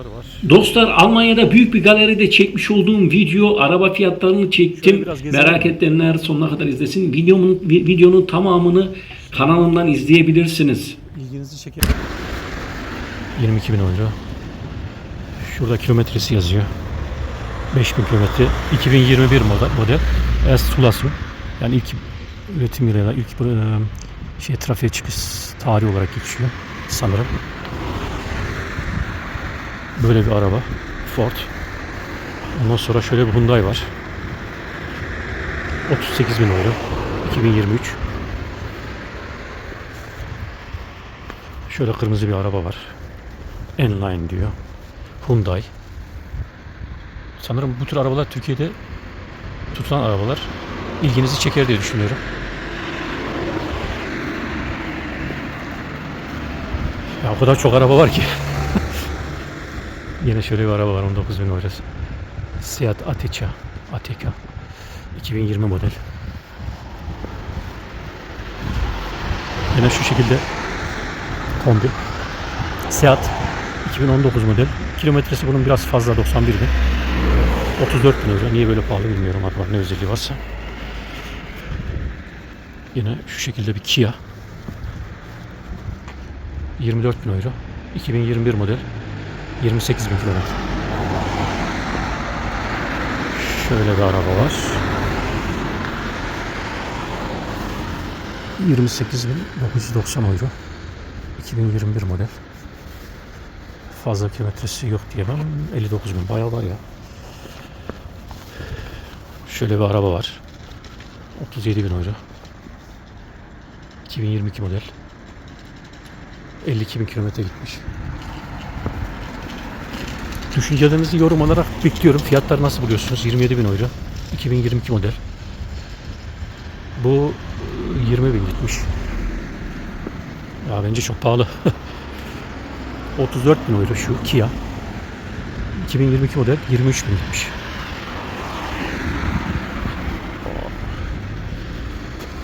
var. Dostlar Almanya'da büyük bir galeride çekmiş olduğum video araba fiyatlarını çektim. Merak edenler sonuna kadar izlesin. Videomun vi- videonun tamamını kanalımdan izleyebilirsiniz. İlginizi çeker. 22 bin euro. Şurada kilometresi yazıyor. 5000 kilometre. 2021 model. model. Estulasyon. Yani ilk üretim yılı, ilk şey trafiğe çıkış tarihi olarak geçiyor sanırım. Böyle bir araba. Ford. Ondan sonra şöyle bir Hyundai var. 38 bin euro. 2023. Şöyle kırmızı bir araba var. Enline diyor. Hyundai. Sanırım bu tür arabalar Türkiye'de tutulan arabalar ilginizi çeker diye düşünüyorum. Ya o kadar çok araba var ki. Yine şöyle bir araba var 19 bin eurosu. Seat Ateca. Ateca. 2020 model. Yine şu şekilde kombi. Seat 2019 model. Kilometresi bunun biraz fazla 91 bin. 34 bin euro. Niye böyle pahalı bilmiyorum araba ne özelliği varsa. Yine şu şekilde bir Kia. 24 bin euro. 2021 model. 28 bin kilometre. Şöyle bir araba var. 28.990 euro. 2021 model. Fazla kilometresi yok diyemem. 59 bin bayağı var ya. Şöyle bir araba var. 37 bin euro. 2022 model. 52 bin kilometre gitmiş. Düşüncelerinizi yorum olarak bekliyorum. Fiyatları nasıl buluyorsunuz? 27 bin euro. 2022 model. Bu e, 20 bin gitmiş. Ya bence çok pahalı. 34 bin euro şu Kia. 2022 model 23 bin gitmiş.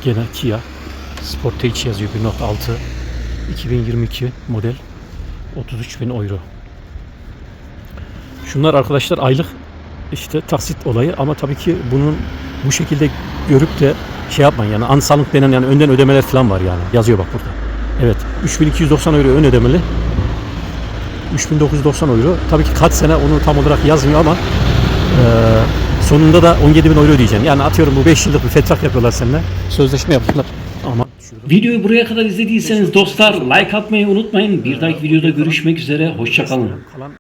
Gene Kia. Sportage yazıyor 1.6. 2022 model 33 bin euro. Şunlar arkadaşlar aylık işte taksit olayı ama tabii ki bunun bu şekilde görüp de şey yapmayın yani ansalık denen yani önden ödemeler falan var yani yazıyor bak burada. Evet 3290 euro ön ödemeli 3990 euro. Tabii ki kaç sene onu tam olarak yazmıyor ama eee, sonunda da 17 bin euro ödeyeceksin. Yani atıyorum bu 5 yıllık bir fetrak yapıyorlar seninle. Sözleşme yapıyorlar. Ama Videoyu buraya kadar izlediyseniz dostlar like atmayı unutmayın. Bir dahaki videoda görüşmek üzere. Hoşçakalın.